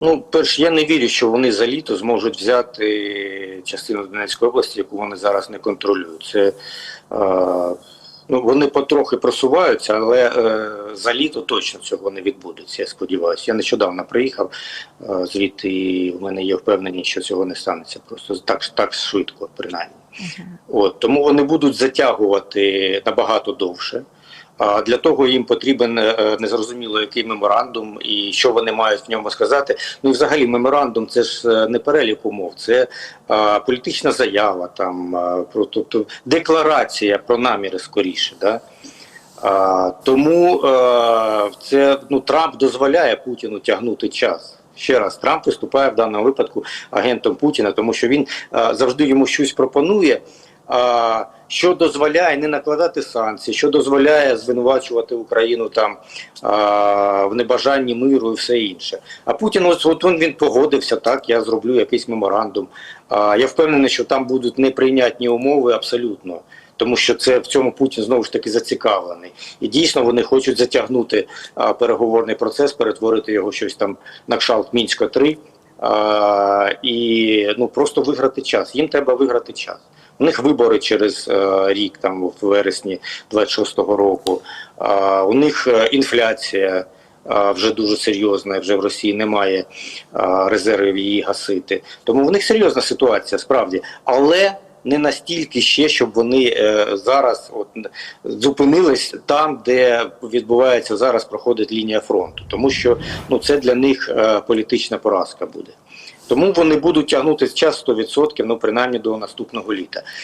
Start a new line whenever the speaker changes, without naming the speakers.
Ну, перш, я не вірю, що вони за літо зможуть взяти частину Донецької області, яку вони зараз не контролюють. Це, е, ну, вони потрохи просуваються, але е, за літо точно цього не відбудеться, я сподіваюся. Я нещодавно приїхав е, звідти, і в мене є впевненість, що цього не станеться просто так, так швидко, принаймні. От, тому вони будуть затягувати набагато довше. Для того їм потрібен е, незрозуміло який меморандум і що вони мають в ньому сказати. Ну і взагалі меморандум це ж е, не перелік умов, це е, політична заява, там про тобто декларація про наміри скоріше. Да? Тому це ну Трамп дозволяє Путіну тягнути час. Ще раз, Трамп виступає в даному випадку агентом Путіна, тому що він завжди йому щось пропонує, що дозволяє не накладати санкції, що дозволяє звинувачувати Україну там в небажанні миру і все інше. А Путін, ось от він погодився, так я зроблю якийсь меморандум. Я впевнений, що там будуть неприйнятні умови абсолютно. Тому що це в цьому Путін знову ж таки зацікавлений, і дійсно вони хочуть затягнути а, переговорний процес, перетворити його щось там на кшалт мінська 3 а, і ну просто виграти час. Їм треба виграти час. У них вибори через е, рік, там в вересні 26-го року. У них е, інфляція. Вже дуже серйозна, вже в Росії немає резервів її гасити. Тому в них серйозна ситуація, справді. Але не настільки ще, щоб вони е, зараз от, зупинились там, де відбувається зараз, проходить лінія фронту, тому що ну це для них політична поразка буде. Тому вони будуть тягнути час 100%, ну принаймні до наступного літа.